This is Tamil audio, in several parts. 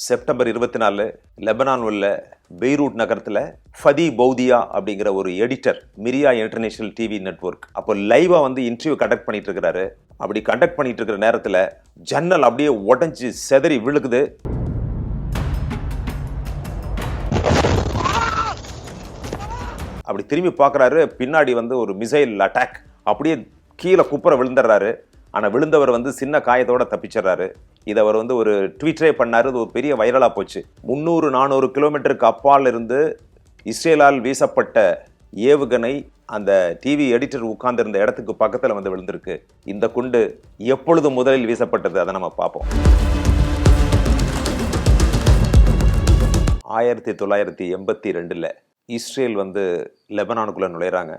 செப்டம்பர் இருபத்தி நாலு லெபனான் உள்ள பெய்ரூட் நகரத்தில் ஃபதி பௌதியா அப்படிங்கிற ஒரு எடிட்டர் மிரியா இன்டர்நேஷனல் டிவி நெட்வொர்க். அப்போ லைவாக வந்து இன்டர்வியூ கண்டக்ட் பண்ணிட்டு இருக்கிறாரு. அப்படி கண்டக்ட் பண்ணிட்டு இருக்கிற நேரத்தில் ஜன்னல் அப்படியே உடஞ்சி செதறி விழுகுது. அப்படி திரும்பி பார்க்குறாரு பின்னாடி வந்து ஒரு மிசைல் அட்டாக் அப்படியே கீழே குப்புற விழுந்துடுறாரு. ஆனால் விழுந்தவர் வந்து சின்ன காயத்தோட தப்பிச்சிடுறாரு. இதை அவர் வந்து ஒரு ட்வீட்டரே பண்ணார். இது ஒரு பெரிய வைரலாக போச்சு. முந்நூறு நானூறு கிலோமீட்டருக்கு அப்பால் இருந்து இஸ்ரேலால் வீசப்பட்ட ஏவுகணை அந்த டிவி எடிட்டர் உட்கார்ந்திருந்த இடத்துக்கு பக்கத்தில் வந்து விழுந்திருக்கு. இந்த குண்டு எப்பொழுது முதலில் வீசப்பட்டது? அதை நம்ம பார்ப்போம். ஆயிரத்தி தொள்ளாயிரத்தி எண்பத்தி ரெண்டில் இஸ்ரேல் வந்து லெபனானுக்குள்ளே நுழையிறாங்க.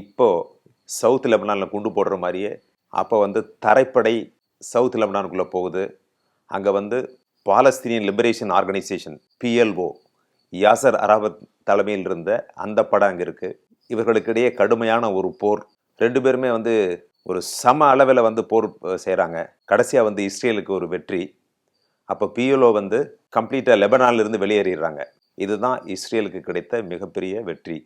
இப்போ சவுத் லெபனானில் குண்டு போடுற மாதிரியே அப்போ வந்து தரைப்படை சவுத் லெபனானுக்குள்ளே போகுது. அங்கே வந்து Palestinian liberation organisation PLO Yasser Arafat தலைமையில் இருந்த அந்த படம் அங்கே இருக்குது இவர்களுக்கிடையே கடுமையான ஒரு போர். ரெண்டு பேருமே வந்து ஒரு சம அளவில் வந்து போர் செய்கிறாங்க கடைசியாக வந்து இஸ்ரேலுக்கு ஒரு வெற்றி. அப்போ பிஎல்ஓ வந்து கம்ப்ளீட்டாக லெபனான்லேருந்து வெளியேறிடுறாங்க. இதுதான் இஸ்ரேலுக்கு கிடைத்த மிகப்பெரிய வெற்றி.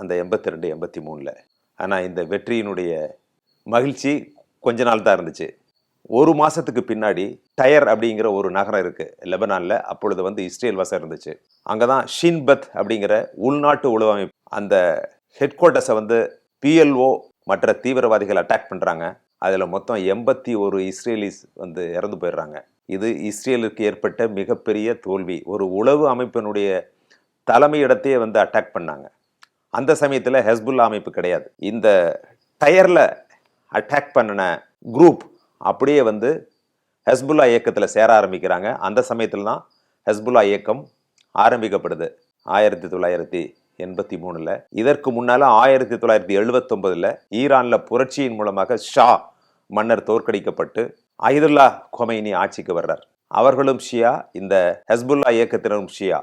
அந்த எண்பத்தி ரெண்டு எண்பத்தி மூணில். ஆனால் இந்த வெற்றியினுடைய மகிழ்ச்சி கொஞ்ச நாள் தான் இருந்துச்சு. ஒரு மாதத்துக்கு பின்னாடி டயர் அப்படிங்கிற ஒரு நகரம் இருக்குது லெபனானில். அப்பொழுது வந்து இஸ்ரேல் வசம் இருந்துச்சு. அங்கே தான் ஷின்பத் அப்படிங்கிற உள்நாட்டு உளவமைப்பு அந்த ஹெட் குவார்ட்டர்ஸை வந்து பிஎல்ஓ மற்ற தீவிரவாதிகள் அட்டாக் பண்ணுறாங்க அதில் மொத்தம் எண்பத்தி ஒரு இஸ்ரேலிஸ் வந்து இறந்து போயிடுறாங்க. இது இஸ்ரேலுக்கு ஏற்பட்ட மிகப்பெரிய தோல்வி. ஒரு உளவு அமைப்பினுடைய தலைமையிடத்தையே வந்து அட்டாக் பண்ணாங்க. அந்த சமயத்தில் ஹெஸ்புல்லா அமைப்பு கிடையாது. இந்த டயரில் அட்டாக் பண்ணின குரூப் அப்படியே வந்து ஹெஸ்புல்லா இயக்கத்தில் சேர ஆரம்பிக்கிறாங்க. அந்த சமயத்தில் தான் ஹெஸ்புல்லா இயக்கம் ஆரம்பிக்கப்படுது. ஆயிரத்தி தொள்ளாயிரத்தி எண்பத்தி மூணில். இதற்கு முன்னால் ஆயிரத்தி தொள்ளாயிரத்தி எழுபத்தொம்பதில் ஈரானில் புரட்சியின் மூலமாக ஷா மன்னர் தோற்கடிக்கப்பட்டு அஹிதுல்லா கொமைனி ஆட்சிக்கு வர்றார். அவர்களும் ஷியா இந்த ஹெஸ்புல்லா இயக்கத்தினரும் ஷியா.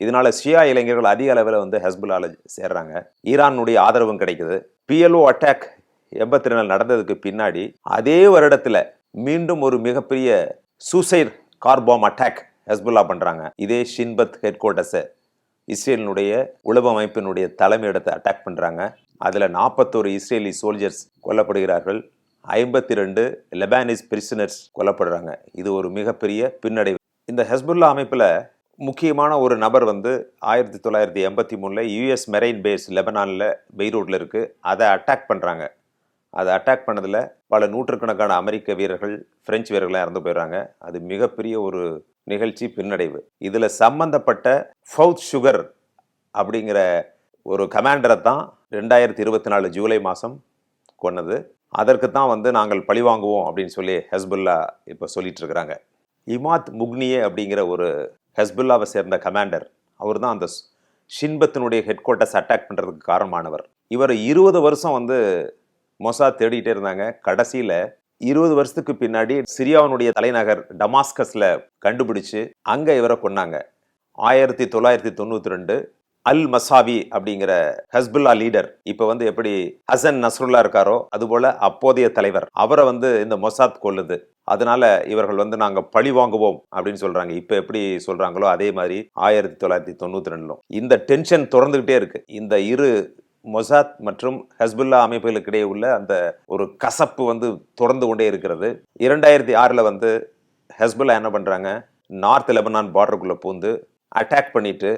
இதனால ஷியா இளைஞர்கள் அதிக அளவில் வந்து ஹெஸ்புல்லால சேர்றாங்க. ஈரானுடைய ஆதரவும் கிடைக்குது. பிஎல்ஓ அட்டாக் எண்பத்தி ரெண்டு நடந்ததுக்கு பின்னாடி அதே வருடத்தில் மீண்டும் ஒரு மிகப்பெரிய சூசைட் கார்பாம் அட்டாக் ஹெஸ்புல்லா பண்ணுறாங்க இதே ஷின்பத் ஹெட் குவார்ட்டர்ஸை இஸ்ரேலினுடைய உளவு அமைப்பினுடைய தலைமையிடத்தை அட்டாக் பண்ணுறாங்க அதில் நாற்பத்தோரு இஸ்ரேலி சோல்ஜர்ஸ் கொல்லப்படுகிறார்கள். ஐம்பத்தி ரெண்டு லெபானிஸ் பிரிசனர்ஸ் கொல்லப்படுறாங்க. இது ஒரு மிகப்பெரிய பின்னடைவு. இந்த ஹெஸ்புல்லா அமைப்பில் முக்கியமான ஒரு நபர் வந்து ஆயிரத்தி தொள்ளாயிரத்தி எண்பத்தி மூணில் யூஎஸ் மெரைன் பேஸ் லெபனானில் பெய்ரூட்டில் இருக்குது அதை அட்டாக் பண்ணுறாங்க அதை அட்டாக் பண்ணதில் பல நூற்றுக்கணக்கான அமெரிக்க வீரர்கள் பிரெஞ்சு வீரர்கள்லாம் இறந்து போயிடுறாங்க. அது மிகப்பெரிய ஒரு நிகழ்ச்சி பின்னடைவு. இதில் சம்பந்தப்பட்ட ஃபவுத் சுகர் அப்படிங்கிற ஒரு கமாண்டரை தான் ரெண்டாயிரத்தி இருபத்தி நாலு ஜூலை மாதம் கொன்னது. அதற்கு தான் வந்து நாங்கள் பழிவாங்குவோம் அப்படின்னு சொல்லி ஹஸ்புல்லா இப்போ சொல்லிட்டு இருக்கிறாங்க. இமாத் முக்னியே அப்படிங்கிற ஒரு ஹஸ்புல்லாவை சேர்ந்த கமாண்டர் அவர் தான் அந்த ஷின்பத்தினுடைய ஹெட் குவார்ட்டர்ஸ் அட்டாக் பண்ணுறதுக்கு காரணமானவர். இவர் இருபது வருஷம் வந்து மொசாத் தேடிட்டே இருந்தாங்க. கடைசியில் இருபது வருஷத்துக்கு பின்னாடி சிரியாவினுடைய தலைநகர் டமாஸ்கஸில் கண்டுபிடிச்சு அங்கே இவரை கொன்னாங்க. ஆயிரத்தி தொள்ளாயிரத்தி தொண்ணூற்றி ரெண்டு அல் மசாவி அப்படிங்கிற ஹஸ்புல்லா லீடர் இப்போ வந்து எப்படி ஹசன் நஸ்ருல்லா இருக்காரோ அதுபோல அப்போதைய தலைவர் அவரை வந்து இந்த மொசாத் கொல்லுது. அதனால இவர்கள் வந்து நாங்கள் பழி வாங்குவோம் அப்படின்னு சொல்றாங்க. இப்போ எப்படி சொல்றாங்களோ அதே மாதிரி ஆயிரத்தி தொள்ளாயிரத்தி தொண்ணூத்தி ரெண்டுலும். இந்த டென்ஷன் தொடர்ந்துகிட்டே இருக்கு. இந்த இரு மொசாத் மற்றும் ஹஸ்புல்லா அமைப்புகளுக்கு இடையே உள்ள அந்த ஒரு கசப்பு வந்து தொடர்ந்து கொண்டே இருக்கிறது. இரண்டாயிரத்தி ஆறில் வந்து ஹஸ்புல்லா என்ன பண்ணுறாங்க நார்த் லெபனான் பார்டருக்குள்ளே பூந்து அட்டாக் பண்ணிட்டு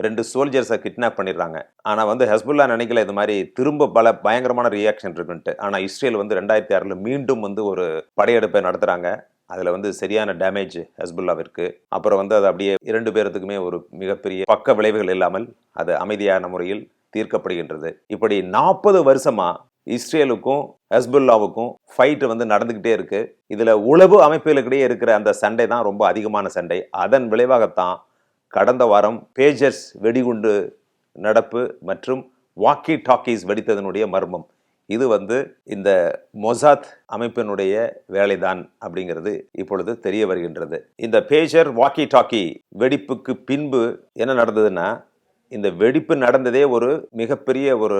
ரெண்டு சோல்ஜர்ஸை கிட்னாப் பண்ணிடுறாங்க. ஆனால் வந்து ஹஸ்புல்லா நினைக்கல இது மாதிரி திரும்ப பல பயங்கரமான ரியாக்ஷன் இருக்குன்ட்டு ஆனால் இஸ்ரேல் வந்து ரெண்டாயிரத்தி ஆறில் மீண்டும் வந்து ஒரு படையெடுப்பை நடத்துகிறாங்க அதில் வந்து சரியான டேமேஜ் ஹஸ்புல்லாவிற்கு. அப்புறம் வந்து அது அப்படியே இரண்டு பேர்த்துக்குமே ஒரு மிகப்பெரிய பக்க விளைவுகள் இல்லாமல் அது அமைதியான முறையில் தீர்க்கப்படுகின்றது. இப்படி நாற்பது வருஷமா இஸ்ரேலுக்கும் ஹஸ்புல்லாவுக்கும் ஃபைட்டு வந்து நடந்துக்கிட்டே இருக்கு. இதில் உளவு அமைப்புகளுக்கிடையே இருக்கிற அந்த சண்டை தான் ரொம்ப அதிகமான சண்டை. அதன் விளைவாகத்தான் கடந்த வாரம் பேஜர்ஸ் வெடிகுண்டு நடப்பு மற்றும் வாக்கி டாக்கீஸ் வெடித்ததனுடைய மர்மம். இது வந்து இந்த மொசாத் அமைப்பினுடைய வேலைதான் அப்படிங்கிறது இப்பொழுது தெரிய வருகின்றது. இந்த பேஜர் வாக்கி டாக்கி வெடிப்புக்கு பின்பு என்ன நடந்ததுன்னா இந்த வெடிப்பு நடந்ததே ஒரு மிகப்பெரிய ஒரு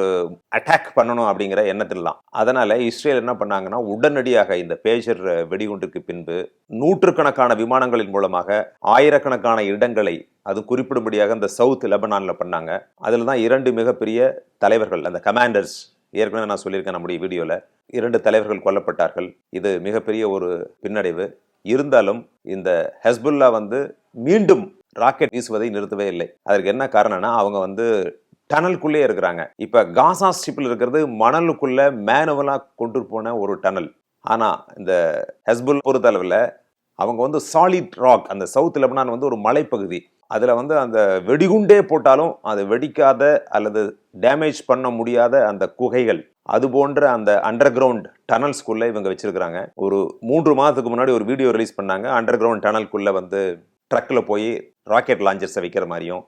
அட்டாக் பண்ணணும் அப்படிங்கிற எண்ணத்தில் தான் அதனால இஸ்ரேல் என்ன பண்ணாங்கன்னா உடனடியாக இந்த பேஜர் வெடிகுண்டுக்கு பின்பு நூற்றுக்கணக்கான விமானங்களின் மூலமாக ஆயிரக்கணக்கான இடங்களை அது குறிப்பிடும்படியாக இந்த சவுத் லெபனானில் பண்ணாங்க. அதில் தான் இரண்டு மிகப்பெரிய தலைவர்கள் அந்த கமாண்டர்ஸ் ஏற்கனவே நான் சொல்லியிருக்கேன் நம்முடைய வீடியோவில் இரண்டு தலைவர்கள் கொல்லப்பட்டார்கள். இது மிகப்பெரிய ஒரு பின்னடைவு. இருந்தாலும் இந்த ஹெஸ்புல்லா வந்து மீண்டும் ராக்கெட் வீசுவதை நிறுத்தவே இல்லை. அதற்கு என்ன காரணம்னா அவங்க வந்து டனலுக்குள்ளே இருக்கிறாங்க. இப்போ காசா ஸ்ட்ரிப்பில் இருக்கிறது மணலுக்குள்ள மேனுவலாக கொண்டு போன ஒரு டனல். ஆனால் இந்த ஹெஸ்புல் பொறுத்தளவில் அவங்க வந்து சாலிட் ராக் அந்த சவுத் லெபனான் வந்து ஒரு மலைப்பகுதி. அதில் வந்து அந்த வெடிகுண்டே போட்டாலும் அது வெடிக்காத அல்லது டேமேஜ் பண்ண முடியாத அந்த குகைகள். அது போன்ற அந்த அண்டர் கிரவுண்ட் டனல்ஸ்குள்ளே இவங்க வச்சுருக்கிறாங்க. ஒரு மூன்று மாதத்துக்கு முன்னாடி ஒரு வீடியோ ரிலீஸ் பண்ணாங்க. அண்டர் கிரவுண்ட் டனலுக்குள்ளே வந்து ட்ரக்கில் போய் ராக்கெட் லாஞ்சர்ஸை வைக்கிற மாதிரியும்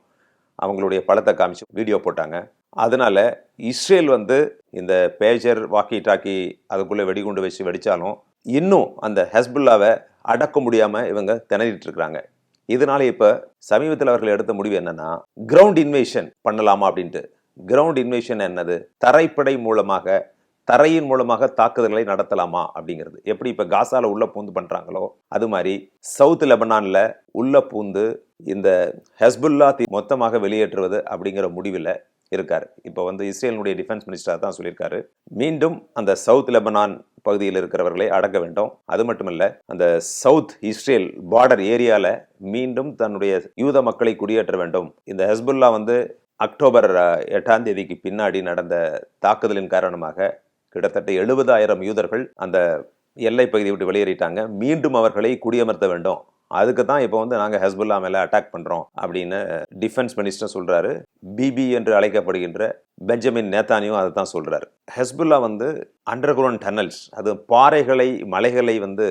அவங்களுடைய படத்தை காமிச்சு வீடியோ போட்டாங்க. அதனால் இஸ்ரேல் வந்து இந்த பேஜர் வாக்கி டாக்கி அதுக்குள்ளே வெடிகுண்டு வச்சு வெடித்தாலும் இன்னும் அந்த ஹஸ்புல்லாவை அடக்க முடியாமல் இவங்க திணறிட்டு இருக்கிறாங்க. இதனால இப்போ சமீபத்தில் அவர்கள் எடுத்த முடிவு என்னன்னா கிரவுண்ட் இன்வேஷன் பண்ணலாமா அப்படின்ட்டு. கிரவுண்ட் இன்வேஷன் என்னது? தரைப்படை மூலமாக தரையின் மூலமாக தாக்குதல்களை நடத்தலாமா அப்படிங்கிறது. எப்படி இப்போ காசாவில் உள்ள பூந்து பண்ணுறாங்களோ அது மாதிரி சவுத் லெபனானில் உள்ள பூந்து இந்த ஹெஸ்புல்லா மொத்தமாக வெளியேற்றுவது அப்படிங்கிற முடிவில் இருக்கார். இப்போ வந்து இஸ்ரேலினுடைய டிஃபென்ஸ் மினிஸ்டர் தான் சொல்லியிருக்காரு. மீண்டும் அந்த சவுத் லெபனான் பகுதியில் இருக்கிறவர்களை அடக்க வேண்டும். அது மட்டுமல்ல அந்த சவுத் இஸ்ரேல் பார்டர் ஏரியாவில் மீண்டும் தன்னுடைய யூத மக்களை குடியேற்ற வேண்டும். இந்த ஹெஸ்புல்லா வந்து அக்டோபர் எட்டாம் தேதிக்கு பின்னாடி நடந்த தாக்குதலின் காரணமாக கிட்டத்தட்ட எழுபதாயிரம் யூதர்கள் அந்த எல்லை பகுதியை விட்டு வெளியேறிட்டாங்க. மீண்டும் அவர்களை குடியமர்த்த வேண்டும். அதுக்கு தான் இப்போ வந்து நாங்கள் ஹஸ்புல்லா மேலே அட்டாக் பண்ணுறோம் அப்படின்னு டிஃபென்ஸ் மினிஸ்டர் சொல்கிறாரு பிபி என்று அழைக்கப்படுகின்ற பெஞ்சமின் நேத்தானியும் அதை தான் சொல்கிறாரு ஹெஸ்புல்லா வந்து அண்டர் கிரவுண்ட் டனல்ஸ் அது பாறைகளை மலைகளை வந்து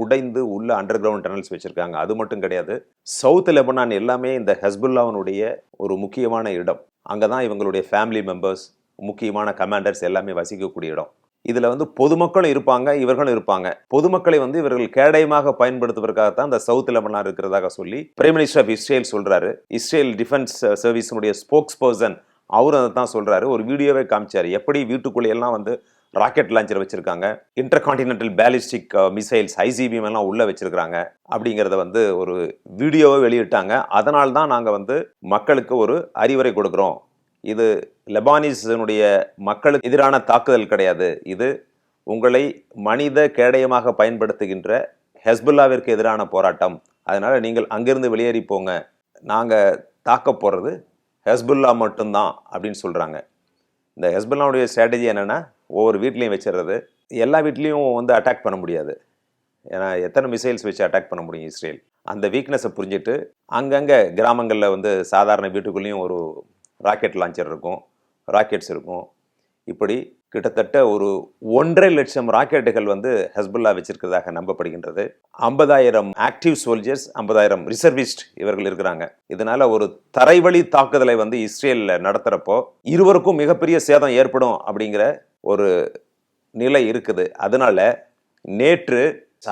குடைந்து உள்ள அண்டர் கிரவுண்ட் டனல்ஸ் வச்சுருக்காங்க. அது மட்டும் கிடையாது சவுத் லெபனான் எல்லாமே இந்த ஹெஸ்புல்லாவினுடைய ஒரு முக்கியமான இடம். அங்கே தான் இவங்களுடைய ஃபேமிலி மெம்பர்ஸ் முக்கியமான கமாண்டர்ஸ் எல்லாமே வசிக்கக்கூடிய இடம். இதில் வந்து பொதுமக்களும் இருப்பாங்க இவர்களும் இருப்பாங்க. பொதுமக்களை வந்து இவர்கள் கேடயமாக பயன்படுத்துவதற்காக தான் இந்த சவுத் லெபனான் இருக்கிறதாக சொல்லி பிரைம் மினிஸ்டர் ஆஃப் இஸ்ரேல் சொல்கிறாரு இஸ்ரேல் டிஃபென்ஸ் சர்வீஸினுடைய ஸ்போக்ஸ் பர்சன் அவரும் அதை தான் சொல்கிறாரு ஒரு வீடியோவே காமிச்சார். எப்படி வீட்டுக்குள்ளேயெல்லாம் வந்து ராக்கெட் லான்ச்சர் வச்சுருக்காங்க? Intercontinental ballistic missiles ICBM எல்லாம் உள்ளே வச்சிருக்காங்க அப்படிங்கிறத வந்து ஒரு வீடியோவை வெளியிட்டாங்க. அதனால தான் நாங்கள் வந்து மக்களுக்கு ஒரு அறிவுரை கொடுக்குறோம். இது லெபானிஸினுடைய மக்களுக்கு எதிரான தாக்குதல் கிடையாது. இது உங்களை மனித கேடயமாக பயன்படுத்துகின்ற ஹெஸ்புல்லாவிற்கு எதிரான போராட்டம். அதனால் நீங்கள் அங்கிருந்து வெளியேறி போங்க. நாங்கள் தாக்க போகிறது ஹெஸ்புல்லா மட்டும்தான் அப்படின்னு சொல்கிறாங்க இந்த ஹெஸ்புல்லாவுடைய ஸ்ட்ராட்டஜி என்னென்னா ஒவ்வொரு வீட்லேயும் வச்சிடுறது எல்லா வீட்லேயும் வந்து அட்டாக் பண்ண முடியாது. ஏன்னா எத்தனை மிசைல்ஸ் வச்சு அட்டாக் பண்ண முடியும் இஸ்ரேல்? அந்த வீக்னஸை புரிஞ்சுட்டு அங்கங்கே கிராமங்களில் வந்து சாதாரண வீட்டுக்குள்ளேயும் ஒரு ராக்கெட் லான்ச்சர் இருக்கும் ராக்கெட்ஸ் இருக்கும். இப்படி கிட்டத்தட்ட ஒரு ஒன்றரை லட்சம் ராக்கெட்டுகள் வந்து ஹெஸ்புல்லா வச்சிருக்கிறதாக நம்பப்படுகின்றது. ஐம்பதாயிரம் ஆக்டிவ் சோல்ஜர்ஸ் ஐம்பதாயிரம் ரிசர்விஸ்ட் இவர்கள் இருக்கிறாங்க. இதனால ஒரு தரைவழி தாக்குதலை வந்து இஸ்ரேலில் நடத்துகிறப்போ இருவருக்கும் மிகப்பெரிய சேதம் ஏற்படும் அப்படிங்கிற ஒரு நிலை இருக்குது. அதனால நேற்று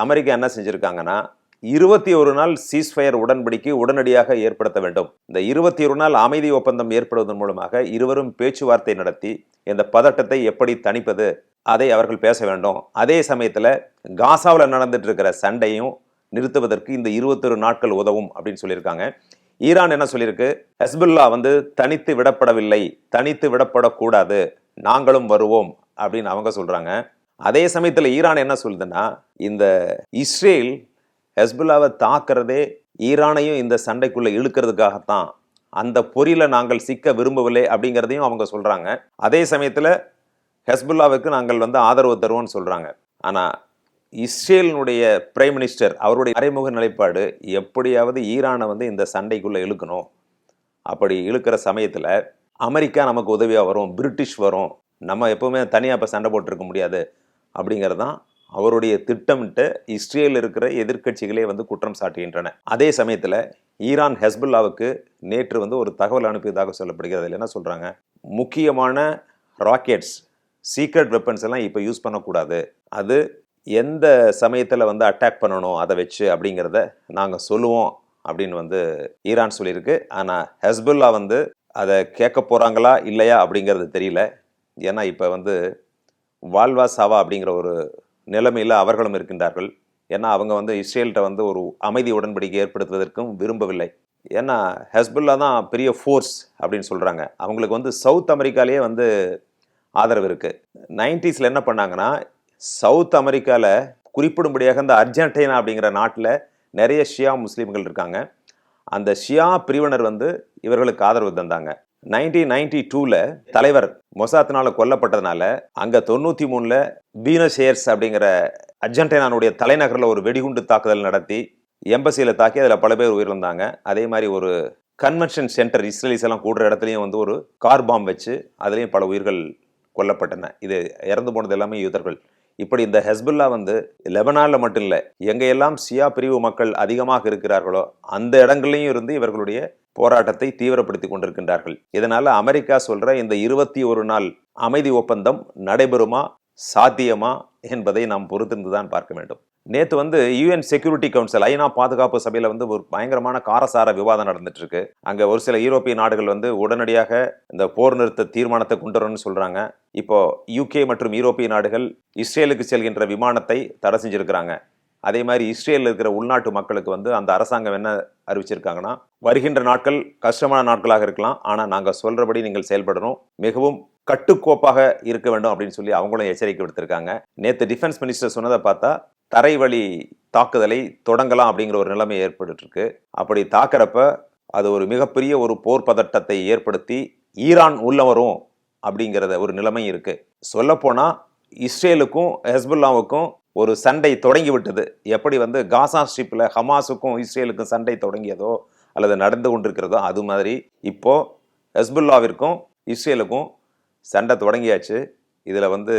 அமெரிக்கா என்ன செஞ்சுருக்காங்கன்னா இருபத்தி ஒரு நாள் சீஸ்ஃபயர் உடன்படிக்கை உடனடியாக ஏற்படுத்த வேண்டும். இந்த இருபத்தி ஒரு நாள் அமைதி ஒப்பந்தம் ஏற்படுவதன் மூலமாக இருவரும் பேச்சுவார்த்தை நடத்தி இந்த பதட்டத்தை எப்படி தணிப்பது அதை அவர்கள் பேச வேண்டும். அதே சமயத்தில் காசாவில் நடந்துட்டு இருக்கிற சண்டையும் நிறுத்துவதற்கு இந்த இருபத்தொரு நாட்கள் உதவும் அப்படின்னு சொல்லியிருக்காங்க. ஈரான் என்ன சொல்லியிருக்கு? ஹெஸ்புல்லா வந்து தனித்து விடப்படவில்லை தனித்து விடப்படக்கூடாது நாங்களும் வருவோம் அப்படின்னு அவங்க சொல்றாங்க. அதே சமயத்தில் ஈரான் என்ன சொல்லுதுன்னா இந்த இஸ்ரேல் ஹெஸ்புல்லாவை தாக்குறதே ஈரானையும் இந்த சண்டைக்குள்ளே இழுக்கிறதுக்காகத்தான். அந்த பொறியில் நாங்கள் சிக்க விரும்பவில்லை அப்படிங்கிறதையும் அவங்க சொல்கிறாங்க அதே சமயத்தில் ஹெஸ்புல்லாவுக்கு நாங்கள் வந்து ஆதரவு தருவோம்னு சொல்கிறாங்க ஆனால் இஸ்ரேலினுடைய பிரைம் மினிஸ்டர் அவருடைய மறைமுக நிலைப்பாடு எப்படியாவது ஈரானை வந்து இந்த சண்டைக்குள்ளே இழுக்கணும். அப்படி இழுக்கிற சமயத்தில் அமெரிக்கா நமக்கு உதவியாக வரும் பிரிட்டிஷ் வரும் நம்ம எப்போவுமே தனியாக இப்போ சண்டை போட்டிருக்க முடியாது அப்படிங்கிறது தான் அவருடைய திட்டமிட்ட இஸ்ரேல் இருக்கிற எதிர்க்கட்சிகளே வந்து குற்றம் சாட்டுகின்றன. அதே சமயத்தில் ஈரான் ஹெஸ்புல்லாவுக்கு நேற்று வந்து ஒரு தகவல் அனுப்பியதாக சொல்லப்படுகிறது. அதில் என்ன சொல்கிறாங்க முக்கியமான ராக்கெட்ஸ் சீக்ரெட் வெப்பன்ஸ் எல்லாம் இப்போ யூஸ் பண்ணக்கூடாது. அது எந்த சமயத்தில் வந்து அட்டாக் பண்ணணும் அதை வச்சு அப்படிங்கிறத நாங்கள் சொல்லுவோம் அப்படின்னு வந்து ஈரான் சொல்லியிருக்கு. ஆனால் ஹெஸ்புல்லா வந்து அதை கேட்க போகிறாங்களா இல்லையா அப்படிங்கிறது தெரியல. ஏன்னா இப்போ வந்து வால்வா சாவா அப்படிங்கிற ஒரு நிலைமையில் அவர்களும் இருக்கின்றார்கள். ஏன்னா அவங்க வந்து இஸ்ரேல்கிட்ட வந்து ஒரு அமைதி உடன்படிக்கை ஏற்படுத்துவதற்கும் விரும்பவில்லை. ஏன்னா ஹெஸ்புல்லா தான் பெரிய ஃபோர்ஸ் அப்படின்னு சொல்கிறாங்க அவங்களுக்கு வந்து சவுத் அமெரிக்காலேயே வந்து ஆதரவு இருக்குது நைன்டிஸில் என்ன பண்ணாங்கன்னா சவுத் அமெரிக்காவில் குறிப்பிடும்படியாக இந்த அர்ஜென்டினா அப்படிங்கிற நாட்டில் நிறைய ஷியா முஸ்லீம்கள் இருக்காங்க. அந்த ஷியா பிரிவினர் வந்து இவர்களுக்கு ஆதரவு தந்தாங்க. நைன்டீன் நைன்டி டூவில் தலைவர் மொசாத்தினால கொல்லப்பட்டதுனால அங்கே தொண்ணூற்றி மூணில் பீனஷேர்ஸ் அப்படிங்கிற அர்ஜென்டினானுடைய தலைநகரில் ஒரு வெடிகுண்டு தாக்குதல் நடத்தி எம்பசியில் தாக்கி அதில் பல பேர் உயிரிழந்தாங்க. அதே மாதிரி ஒரு கன்வென்ஷன் சென்டர் இஸ்ரேலிஸ் எல்லாம் கூடுற இடத்துலையும் வந்து ஒரு கார் பாம் வச்சு அதுலேயும் பல உயிர்கள் கொல்லப்பட்டன. இது இறந்து போனது எல்லாமே யூதர்கள். இப்படி இந்த ஹெஸ்புல்லா வந்து லெபனானில் மட்டும் இல்லை எங்கெல்லாம் சியா பிரிவு மக்கள் அதிகமாக இருக்கிறார்களோ அந்த இடங்கள்லையும் இருந்து இவர்களுடைய போராட்டத்தை தீவிரப்படுத்தி கொண்டிருக்கின்றார்கள். இதனால அமெரிக்கா சொல்ற இந்த இருபத்தி ஒரு நாள் அமைதி ஒப்பந்தம் நடைபெறுமா சாத்தியமா என்பதை நாம் பொறுத்திருந்து தான் பார்க்க வேண்டும். நேற்று வந்து யுஎன் செக்யூரிட்டி கவுன்சில் ஐநா பாதுகாப்பு சபையில் வந்து ஒரு பயங்கரமான காரசார விவாதம் நடந்துட்டு இருக்கு அங்கே ஒரு சில யூரோப்பிய நாடுகள் வந்து உடனடியாக இந்த போர் நிறுத்த தீர்மானத்தை கொண்டு வரணும்னு சொல்கிறாங்க இப்போ யூகே மற்றும் யூரோப்பிய நாடுகள் இஸ்ரேலுக்கு செல்கின்ற விமானத்தை தடை செஞ்சிருக்கிறாங்க. அதே மாதிரி இஸ்ரேலில் இருக்கிற உள்நாட்டு மக்களுக்கு வந்து அந்த அரசாங்கம் என்ன அறிவிச்சிருக்காங்கன்னா வருகின்ற நாட்கள் கஷ்டமான நாட்களாக இருக்கலாம். ஆனால் நாங்கள் சொல்கிறபடி நீங்கள் செயல்படணும். மிகவும் கட்டுக்கோப்பாக இருக்க வேண்டும் அப்படின்னு சொல்லி அவங்களும் எச்சரிக்கை விடுத்திருக்காங்க. நேற்று டிஃபென்ஸ் மினிஸ்டர் சொன்னதை பார்த்தா தரைவழி தாக்குதலை தொடங்கலாம் அப்படிங்கிற ஒரு நிலைமை ஏற்பட்டுருக்கு அப்படி தாக்குறப்ப அது ஒரு மிகப்பெரிய ஒரு போர் பதட்டத்தை ஏற்படுத்தி ஈரான் உள்ள வரும் அப்படிங்கிறத ஒரு நிலைமை இருக்கு. சொல்லப்போனால் இஸ்ரேலுக்கும் ஹெஸ்புல்லாவுக்கும் ஒரு சண்டை தொடங்கி விட்டது எப்படி வந்து காசா ஸ்ட்ரிப்பில் ஹமாஸுக்கும் இஸ்ரேலுக்கும் சண்டை தொடங்கியதோ அல்லது நடந்து கொண்டிருக்கிறதோ அது மாதிரி இப்போ ஹெஸ்புல்லாவிற்கும் இஸ்ரேலுக்கும் சண்டை தொடங்கியாச்சு. இதில் வந்து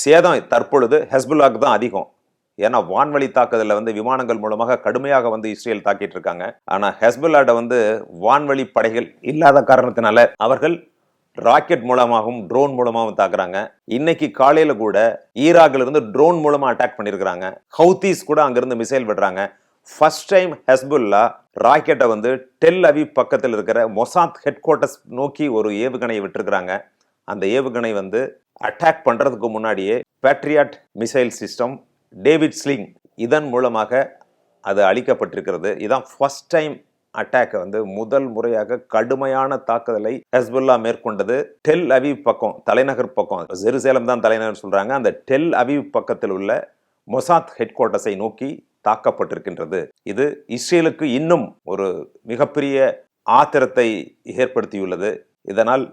சேதம் தற்பொழுது ஹெஸ்புல்லாவுக்கு தான் அதிகம். ஏன்னா வான்வழி தாக்குதலில் வந்து விமானங்கள் மூலமாக கடுமையாக வந்து இஸ்ரேல் தாக்கிட்டு இருக்காங்க ஆனால் ஹெஸ்புல்லாட வந்து வான்வழி படைகள் இல்லாத காரணத்தினால அவர்கள் ராக்கெட் மூலமாகவும் ட்ரோன் மூலமாகவும் தாக்குறாங்க. இன்னைக்கு காலையில கூட ஈராக்ல இருந்து ட்ரோன் மூலமா அட்டாக் பண்ணியிருக்கிறாங்க ஹவுத்தீஸ் கூட அங்கிருந்து மிசைல் விடுறாங்க. ஃபர்ஸ்ட் டைம் ஹெஸ்புல்லா ராக்கெட்டை வந்து டெல் அவி பக்கத்தில் இருக்கிற மொசாத் ஹெட் குவார்ட்டர்ஸ் நோக்கி ஒரு ஏவுகணையை விட்டுருக்குறாங்க. அந்த ஏவுகணை வந்து அட்டாக் பண்ணுறதுக்கு முன்னாடியே Patriot missile system David Sling இதன் மூலமாக அது அளிக்கப்பட்டிருக்கிறது இதான் ஃபர்ஸ்ட் டைம் அட்டாக் வந்து முதல் முறையாக கடுமையான தாக்குதலை ஹஸ்புல்லா மேற்கொண்டது. டெல் அவீவ் பக்கம் தலைநகர் பக்கம் ஜெருசேலம் தான் தலைநகர் சொல்கிறாங்க அந்த டெல் அவீவ் பக்கத்தில் உள்ள மொசாத் ஹெட் குவார்ட்டர்ஸை நோக்கி தாக்கப்பட்டிருக்கின்றது. இது இஸ்ரேலுக்கு இன்னும் ஒரு மிகப்பெரிய ஆத்திரத்தை ஏற்படுத்தியுள்ளது. இதனால்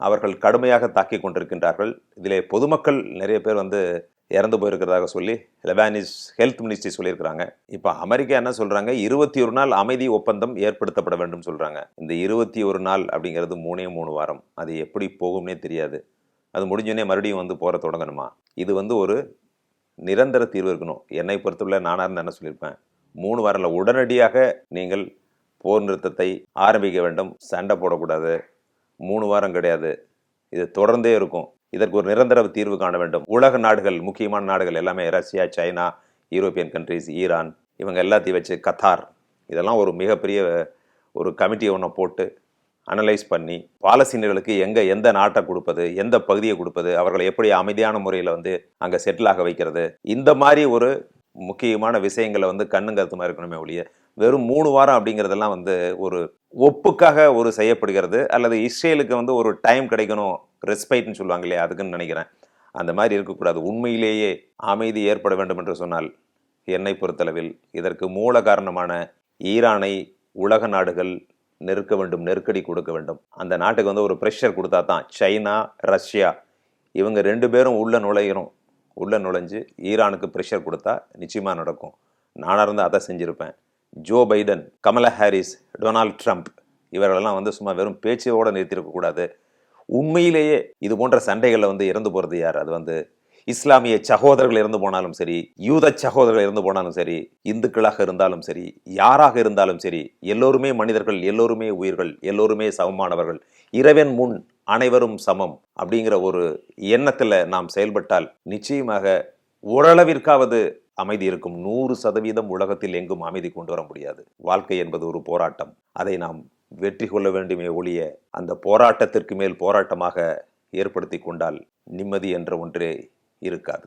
அவர்கள் கடுமையாக தாக்கி கொண்டிருக்கின்றார்கள். இதிலே பொதுமக்கள் நிறைய பேர் வந்து இறந்து போயிருக்கிறதாக சொல்லி லெபானிஸ் ஹெல்த் மினிஸ்ட்ரி சொல்லியிருக்கிறாங்க. இப்போ அமெரிக்கா என்ன சொல்கிறாங்க இருபத்தி ஒரு நாள் அமைதி ஒப்பந்தம் ஏற்படுத்தப்பட வேண்டும் சொல்கிறாங்க இந்த இருபத்தி ஒரு நாள் அப்படிங்கிறது மூணே மூணு வாரம். அது எப்படி போகும்னே தெரியாது. அது முடிஞ்சோடனே மறுபடியும் வந்து போகிற தொடங்கணுமா? இது வந்து ஒரு நிரந்தர தீர்வு இருக்கணும். என்னை பொறுத்தவரை நானாக இருந்து என்ன சொல்லியிருப்பேன்? மூணு வாரம்ல உடனடியாக நீங்கள் போர் நிறுத்தத்தை ஆரம்பிக்க வேண்டும். சண்டை போடக்கூடாது. மூணு வாரம் கிடையாது. இது தொடர்ந்தே இருக்கும். இதற்கு ஒரு நிரந்தர தீர்வு காண வேண்டும். உலக நாடுகள் முக்கியமான நாடுகள் எல்லாமே Russia China European countries Iran இவங்க எல்லாத்தையும் வச்சு கத்தார். இதெல்லாம் ஒரு மிகப்பெரிய ஒரு கமிட்டியை ஒன்று போட்டு அனலைஸ் பண்ணி பாலஸ்தீனர்களுக்கு எங்கே எந்த நாட்டை கொடுப்பது எந்த பகுதியை கொடுப்பது அவர்களை எப்படி அமைதியான முறையில் வந்து அங்கே செட்டில் ஆக வைக்கிறது இந்த மாதிரி ஒரு முக்கியமான விஷயங்களை வந்து கண்ணுங்கருத்துமாக இருக்கணுமே ஒழிய வெறும் மூணு வாரம் அப்படிங்கிறதெல்லாம் வந்து ஒரு ஒப்புக்காக ஒரு செய்யப்படுகிறது அல்லது இஸ்ரேலுக்கு வந்து ஒரு டைம் கிடைக்கணும் ரெஸ்பைட்னு சொல்லுவாங்க இல்லையா? அதுக்குன்னு நினைக்கிறேன். அந்த மாதிரி இருக்கக்கூடாது. உண்மையிலேயே அமைதி ஏற்பட வேண்டும் என்று சொன்னால் என்னை பொறுத்தளவில் இதற்கு மூல காரணமான ஈரானை உலக நாடுகள் நெருக்க வேண்டும் நெருக்கடி கொடுக்க வேண்டும். அந்த நாட்டுக்கு வந்து ஒரு ப்ரெஷர் கொடுத்தா தான் சைனா ரஷ்யா இவங்க ரெண்டு பேரும் உள்ளே நுழையிறோம் உள்ளே நுழைஞ்சு ஈரானுக்கு ப்ரெஷர் கொடுத்தா நிச்சயமாக நடக்கும். நானாக இருந்து அதை செஞ்சுருப்பேன். Joe Biden Kamala Harris Donald Trump இவர்களெல்லாம் வந்து சும்மா வெறும் பேச்சோடு நிறுத்தியிருக்கக்கூடாது உண்மையிலேயே இது போன்ற சண்டைகளில் வந்து இறந்து போகிறது யார்? அது வந்து இஸ்லாமிய சகோதரர்கள் இறந்து போனாலும் சரி யூத சகோதரர்கள் இறந்து போனாலும் சரி இந்துக்களாக இருந்தாலும் சரி யாராக இருந்தாலும் சரி எல்லோருமே மனிதர்கள் எல்லோருமே உயிர்கள் எல்லோருமே சமமானவர்கள் இறைவன் முன் அனைவரும் சமம் அப்படிங்கிற ஒரு எண்ணத்தில் நாம் செயல்பட்டால் நிச்சயமாக ஓரளவிற்காவது அமைதி இருக்கும். நூறு சதவீதம் உலகத்தில் எங்கும் அமைதி கொண்டு வர முடியாது. வாழ்க்கை என்பது ஒரு போராட்டம். அதை நாம் வெற்றி கொள்ள வேண்டுமே ஒழிய அந்த போராட்டத்திற்கு மேல் போராட்டமாக ஏற்படுத்தி கொண்டால் நிம்மதி என்ற ஒன்றே இருக்காது.